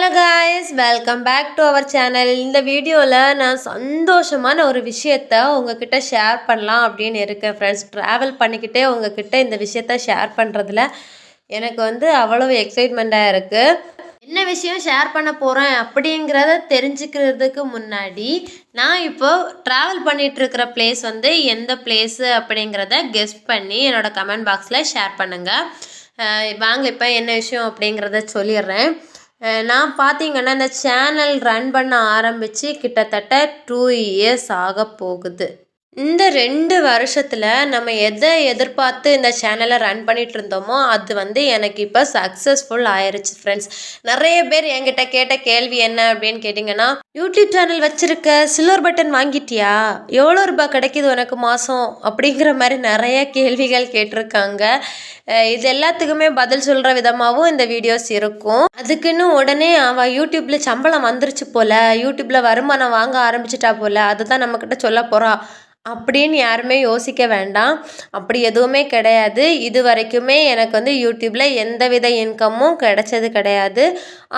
Hello guys welcome back to our channel இந்த வீடியோவில் நான் சந்தோஷமான ஒரு விஷயத்த உங்ககிட்ட ஷேர் பண்ணலாம் அப்படின்னு இருக்கேன் ஃப்ரெண்ட்ஸ் ட்ராவல் பண்ணிக்கிட்டே உங்ககிட்ட இந்த விஷயத்த ஷேர் பண்ணுறதுல எனக்கு வந்து அவ்வளவு எக்ஸைட்மெண்ட்டாக இருக்குது என்ன விஷயம் ஷேர் பண்ண போகிறேன் அப்படிங்கிறத தெரிஞ்சுக்கிறதுக்கு முன்னாடி நான் இப்போ ட்ராவல் பண்ணிகிட்ருக்கிற பிளேஸ் வந்து எந்த பிளேஸு அப்படிங்கிறத கெஸ்ட் பண்ணி என்னோடய கமெண்ட் பாக்ஸில் ஷேர் பண்ணுங்கள் வாங்க இப்போ என்ன விஷயம் அப்படிங்கிறத சொல்லிடுறேன். நான் பார்த்திங்கன்னா இந்த சேனல் ரன் பண்ண ஆரம்பித்து கிட்டத்தட்ட டூ இயர்ஸ் ஆக போகுது. இந்த ரெண்டு வருஷத்தில் நம்ம எதை எதிர்பார்த்து இந்த சேனலை ரன் பண்ணிட்டு இருந்தோமோ அது வந்து எனக்கு இப்போ சக்ஸஸ்ஃபுல் ஆயிருச்சு ஃப்ரெண்ட்ஸ் நிறைய பேர் என்கிட்ட கேட்ட கேள்வி என்ன அப்படின்னு கேட்டிங்கன்னா யூடியூப் சேனல் வச்சுருக்க சில்வர் பட்டன் வாங்கிட்டியா? எவ்வளோ ரூபாய் கிடைக்குது உனக்கு மாதம் அப்படிங்கிற மாதிரி நிறைய கேள்விகள் கேட்டிருக்காங்க. இது எல்லாத்துக்குமே பதில் சொல்கிற விதமாகவும் இந்த வீடியோஸ் இருக்கும். அதுக்குன்னு உடனே அவள் யூடியூப்பில் சம்பளம் வந்துருச்சு போல். யூடியூப்பில் வருமானம் வாங்க ஆரம்பிச்சிட்டா போல். அதுதான் நம்மக்கிட்ட சொல்ல போகிறா அப்படின்னு யாருமே யோசிக்க வேண்டாம். அப்படி எதுவுமே கிடையாது. இது வரைக்குமே எனக்கு வந்து யூடியூப்பில் எந்தவித இன்கமும் கிடைச்சது கிடையாது.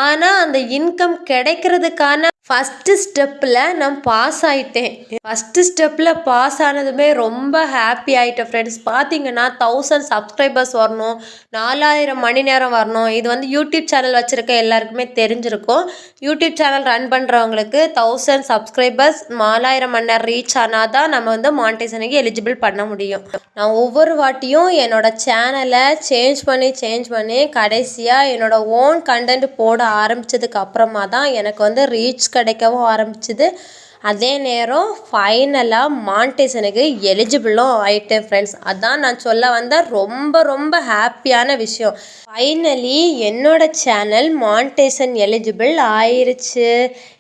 ஆனால் அந்த இன்கம் கிடைக்கிறதுக்கான ஃபஸ்ட்டு ஸ்டெப்பில் நான் பாஸ் ஆயிட்டேன். ஃபஸ்ட்டு ஸ்டெப்பில் பாஸ் ஆனதுமே ரொம்ப ஹாப்பி ஆகிட்டேன் ஃப்ரெண்ட்ஸ் பார்த்தீங்கன்னா தௌசண்ட் சப்ஸ்கிரைபர்ஸ் வரணும் நாலாயிரம் மணி நேரம் வரணும். இது வந்து யூடியூப் சேனல் வச்சுருக்க எல்லாருக்குமே தெரிஞ்சிருக்கும். யூடியூப் சேனல் ரன் பண்ணுறவங்களுக்கு தௌசண்ட் சப்ஸ்கிரைபர்ஸ் நாலாயிரம் மணி நேரம் ரீச் ஆனால் தான் நம்ம வந்து மானிட்டைசனுக்கு எலிஜிபிள் பண்ண முடியும். நான் ஒவ்வொரு வாட்டியும் என்னோட சேனலை சேஞ்ச் பண்ணி சேஞ்ச் பண்ணி கடைசியாக என்னோட ஓன் கண்டென்ட் போட ஆரம்பித்ததுக்கு அப்புறமா தான் எனக்கு வந்து ரீச் கிடைக்கவும் ஆரம்பிச்சுது. அதே நேரம் ஃபைனலாக மான்டேசனுக்கு எலிஜிபிளும் ஆயிட்டேன் ஃப்ரெண்ட்ஸ் அதான் நான் சொல்ல வந்த ரொம்ப ரொம்ப ஹாப்பியான விஷயம். ஃபைனலி என்னோட சேனல் மான்டேசன் எலிஜிபிள் ஆயிருச்சு.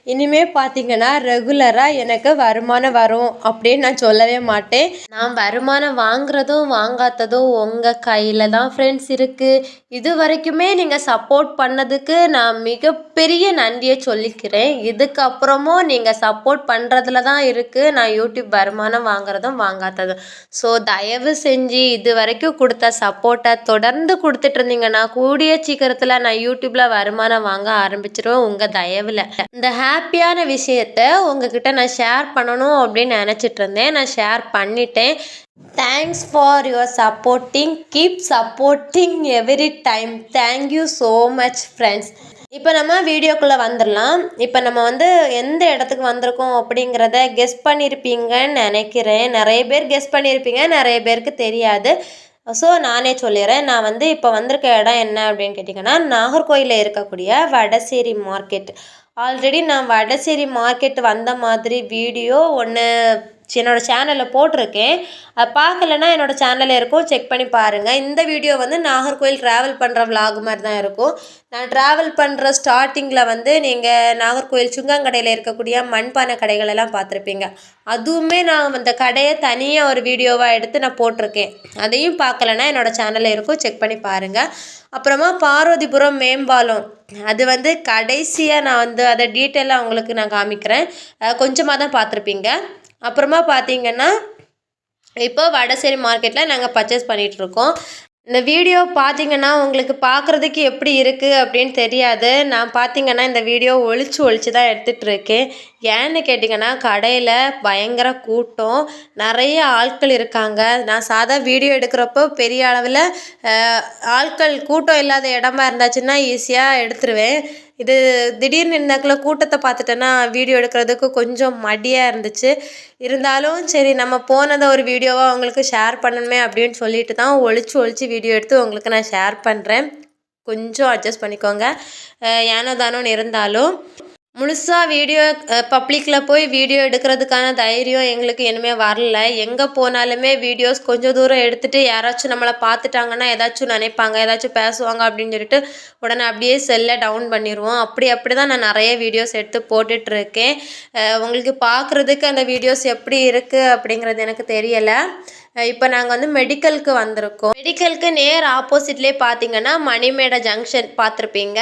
இனிமே பார்த்தீங்கன்னா ரெகுலராக எனக்கு வருமானம் வரும் அப்படின்னு நான் சொல்லவே மாட்டேன். நான் வருமானம் வாங்குறதும் வாங்காததும் உங்கள் கையில் தான் ஃப்ரெண்ட்ஸ் இருக்குது இது வரைக்குமே நீங்கள் சப்போர்ட் பண்ணதுக்கு நான் மிகப்பெரிய நன்றியை சொல்லிக்கிறேன். இதுக்கப்புறமும் நீங்கள் சப்போர்ட் பண்ணுறதுல தான் இருக்குது நான் யூடியூப் வருமானம் வாங்குறதும் வாங்காததும். ஸோ தயவு செஞ்சு இது வரைக்கும் கொடுத்த சப்போர்ட்டை தொடர்ந்து கொடுத்துட்டு இருந்தீங்கன்னா கூடிய சீக்கிரத்தில் நான் யூடியூப்பில் வருமானம் வாங்க ஆரம்பிச்சிருவேன். உங்கள் தயவில். இந்த ஹாப்பியான விஷயத்த உங்ககிட்ட நான் ஷேர் பண்ணணும் அப்படின்னு நினச்சிட்டு இருந்தேன் நான் ஷேர் பண்ணிட்டேன். Thanks for your supporting keep supporting every time thank you so much friends இப்போ நம்ம வீடியோக்குள்ளே வந்துடலாம் இப்போ நம்ம வந்து எந்த இடத்துக்கு வந்திருக்கோம் அப்படிங்கிறத கெஸ் பண்ணியிருப்பீங்கன்னு நினைக்கிறேன். நிறைய பேர் கெஸ் பண்ணியிருப்பீங்க நிறைய பேருக்கு தெரியாது. ஸோ நானே சொல்லிடுறேன் நான் வந்து இப்போ வந்திருக்க இடம் என்ன அப்படின்னு கேட்டிங்கன்னா நாகர்கோயிலில் இருக்கக்கூடிய வடசேரி மார்க்கெட் ஆல்ரெடி நான் வடசேரி மார்க்கெட் வந்த மாதிரி வீடியோ ஒன்று என்னோடய சேனலில் போட்டிருக்கேன். அது பார்க்கலன்னா என்னோடய சேனலில் இருக்கும். செக் பண்ணி பாருங்கள் இந்த வீடியோ வந்து நாகர்கோயில் ட்ராவல் பண்ணுற vlog மாதிரி தான் இருக்கும். நான் ட்ராவல் பண்ணுற ஸ்டார்டிங்கில் வந்து நீங்கள் நாகர்கோயில் சுங்கங்கடையில் இருக்கக்கூடிய மண்பானை கடைகளெல்லாம் பார்த்துருப்பீங்க. அதுவுமே நான் அந்த கடையை தனியாக ஒரு வீடியோவாக எடுத்து நான் போட்டிருக்கேன். அதையும் பார்க்கலன்னா என்னோடய சேனலில் இருக்கும். செக் பண்ணி பாருங்கள் அப்புறமா பார்வதிபுரம் மேம்பாலம். அது வந்து கடைசியாக நான் வந்து அதை டீட்டெயிலாக உங்களுக்கு நான் காமிக்கிறேன். கொஞ்சமாக தான் பார்த்துருப்பீங்க. அப்புறமா பார்த்தீங்கன்னா இப்போ வடசேரி மார்க்கெட்டில் நாங்கள் பர்ச்சேஸ் பண்ணிகிட்ருக்கோம் இந்த வீடியோ பார்த்தீங்கன்னா உங்களுக்கு பார்க்குறதுக்கு எப்படி இருக்குது அப்படின்னு தெரியாது. நான் பார்த்தீங்கன்னா இந்த வீடியோ ஒழிச்சு ஒழிச்சு தான் எடுத்துகிட்ருக்கேன் ஏன்னு கேட்டிங்கன்னா கடையில் பயங்கர கூட்டம். நிறைய ஆட்கள் இருக்காங்க. நான் சாதா வீடியோ எடுக்கிறப்போ பெரிய அளவில் ஆட்கள் கூட்டம் இல்லாத இடமா இருந்தாச்சுன்னா ஈஸியாக எடுத்துருவேன். இது திடீர்னு இருந்தாக்குள்ள கூட்டத்தை பார்த்துட்டேன்னா வீடியோ எடுக்கிறதுக்கு கொஞ்சம் மடியாக இருந்துச்சு. இருந்தாலும் சரி நம்ம போனதை ஒரு வீடியோவாக உங்களுக்கு ஷேர் பண்ணணுமே அப்படின்னு சொல்லிட்டு தான் ஒழிச்சு ஒழிச்சு வீடியோ எடுத்து உங்களுக்கு நான் ஷேர் பண்ணுறேன் கொஞ்சம் அட்ஜஸ்ட் பண்ணிக்கோங்க. ஏனோ தானோன்னு இருந்தாலும் முழுசாக வீடியோ பப்ளிக்கில் போய் வீடியோ எடுக்கிறதுக்கான தைரியம் எங்களுக்கு இனிமேல் வரல. எங்கே போனாலுமே வீடியோஸ் கொஞ்சம் தூரம் எடுத்துகிட்டு யாராச்சும் நம்மளை பார்த்துட்டாங்கன்னா ஏதாச்சும் நினைப்பாங்க ஏதாச்சும் பேசுவாங்க அப்படின்னு சொல்லிட்டு உடனே அப்படியே செல்லை டவுன் பண்ணிடுவோம் அப்படி அப்படி தான் நான் நிறைய வீடியோஸ் எடுத்து போட்டுட்ருக்கேன். உங்களுக்கு பார்க்குறதுக்கு அந்த வீடியோஸ் எப்படி இருக்குது அப்படிங்கிறது எனக்கு தெரியலை. இப்போ நாங்கள் வந்து மெடிக்கலுக்கு வந்திருக்கோம். மெடிக்கலுக்கு நேர் ஆப்போசிட்லேயே பார்த்தீங்கன்னா மணிமேடை ஜங்ஷன் பார்த்துருப்பீங்க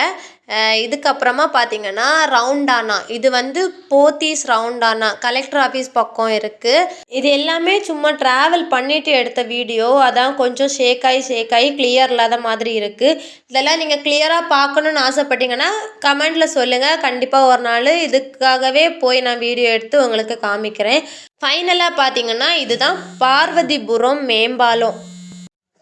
இதுக்கப்புறமா பார்த்தீங்கன்னா ரவுண்டானா. இது வந்து போத்தீஸ் ரவுண்டானா. கலெக்டர் ஆஃபீஸ் பக்கம் இருக்குது இது எல்லாமே சும்மா ட்ராவல் பண்ணிவிட்டு எடுத்த வீடியோ அதான் கொஞ்சம் ஷேக்காகி ஷேக்காகி ஷேக் ஆகி கிளியர் இல்லாத மாதிரி இருக்குது இதெல்லாம் நீங்கள் கிளியராக பார்க்கணுன்னு ஆசைப்பட்டீங்கன்னா கமெண்டில் சொல்லுங்கள் கண்டிப்பாக ஒரு நாள் இதுக்காகவே போய் நான் வீடியோ எடுத்து உங்களுக்கு காமிக்கிறேன். ஃபைனலாக பார்த்தீங்கன்னா இதுதான் பார்வதிபுரம் மேம்பாலம்.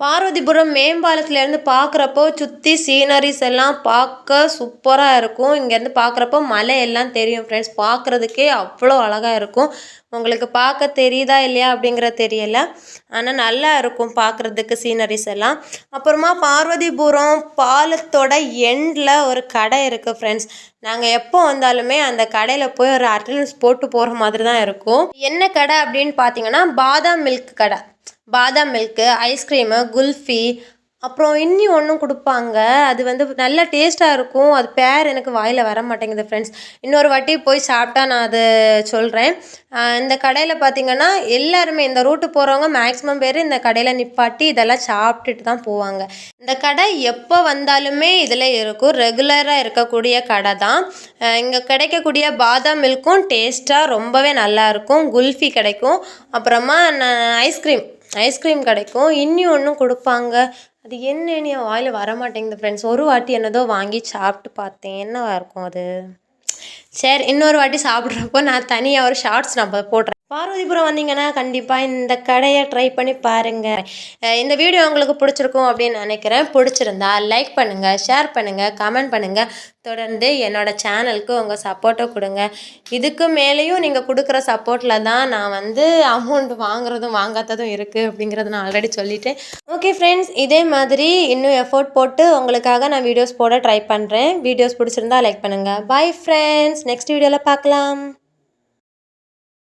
பார்வதிபுரம் மேம்பாலத்துலேருந்து பார்க்குறப்போ சுற்றி சீனரிஸ் எல்லாம் பார்க்க சூப்பராக இருக்கும். இங்கேருந்து பார்க்குறப்போ மலை எல்லாம் தெரியும் ஃப்ரெண்ட்ஸ் பார்க்குறதுக்கே அவ்வளோ அழகாக இருக்கும். உங்களுக்கு பார்க்க தெரியுதா இல்லையா அப்படிங்கிற தெரியல. ஆனால் நல்லா இருக்கும் பார்க்குறதுக்கு சீனரிஸ் எல்லாம். அப்புறமா பார்வதிபுரம் பாலத்தோட எண்டில் ஒரு கடை இருக்குது ஃப்ரெண்ட்ஸ் நாங்கள் எப்போ வந்தாலுமே அந்த கடையில் போய் ஒரு அட்டண்டன்ஸ் போட்டு போகிற மாதிரி தான் இருக்கும். என்ன கடை அப்படின்னு பார்த்தீங்கன்னா பாதாம் மில்க் கடை. பாதாம் மில்க்கு ஐஸ்கிரீமு குல்ஃபி அப்புறம் இன்னி ஒன்றும் கொடுப்பாங்க. அது வந்து நல்ல டேஸ்ட்டாக இருக்கும். அது பேர் எனக்கு வாயில் வர மாட்டேங்குது ஃப்ரெண்ட்ஸ் இன்னொரு வாட்டி போய் சாப்பிட்டா நான் அது சொல்கிறேன் இந்த கடையில் பார்த்தீங்கன்னா எல்லாருமே இந்த ரூட்டு போகிறவங்க மேக்ஸிமம் பேர் இந்த கடையில் நிப்பாட்டி இதெல்லாம் சாப்பிட்டுட்டு தான் போவாங்க. இந்த கடை எப்போ வந்தாலுமே இதில் இருக்கும். ரெகுலராக இருக்கக்கூடிய கடை தான். இங்கே கிடைக்கக்கூடிய பாதாம் மில்க்கும் டேஸ்ட்டாக ரொம்பவே நல்லாயிருக்கும் குல்ஃபி கிடைக்கும். அப்புறமா ஐஸ்கிரீம் ஐஸ்கிரீம் கிடைக்கும். இனி ஒன்றும் கொடுப்பாங்க. அது என்னன்னு என் வாயில் வர மாட்டேங்குது ஃப்ரெண்ட்ஸ் ஒரு வாட்டி என்னதோ வாங்கி சாப்பிட்டு பார்த்தேன். என்னவா இருக்கும் அது? சரி இன்னொரு வாட்டி சாப்பிட்றப்போ நான் தனியாக ஒரு ஷார்ட்ஸ் நான் போடுறேன் பார்வதிபுரம் வந்தீங்கன்னா கண்டிப்பாக இந்த கடையை ட்ரை பண்ணி பாருங்கள் இந்த வீடியோ உங்களுக்கு பிடிச்சிருக்கும் அப்படின்னு நினைக்கிறேன். பிடிச்சிருந்தா லைக் பண்ணுங்கள் ஷேர் பண்ணுங்கள் கமெண்ட் பண்ணுங்கள் தொடர்ந்து என்னோட சேனலுக்கு உங்கள் சப்போர்ட்டை கொடுங்க. இதுக்கு மேலேயும் நீங்கள் கொடுக்குற சப்போர்ட்டில் தான் நான் வந்து அமௌண்ட் வாங்குறதும் வாங்காததும் இருக்குது அப்படிங்கிறத நான் ஆல்ரெடி சொல்லிட்டேன். ஓகே ஃப்ரெண்ட்ஸ் இதே மாதிரி இன்னும் எஃபோர்ட் போட்டு உங்களுக்காக நான் வீடியோஸ் போட ட்ரை பண்ணுறேன் வீடியோஸ் பிடிச்சிருந்தா லைக் பண்ணுங்கள் பை ஃப்ரெண்ட்ஸ் நெக்ஸ்ட் வீடியோவில் பார்க்கலாம்.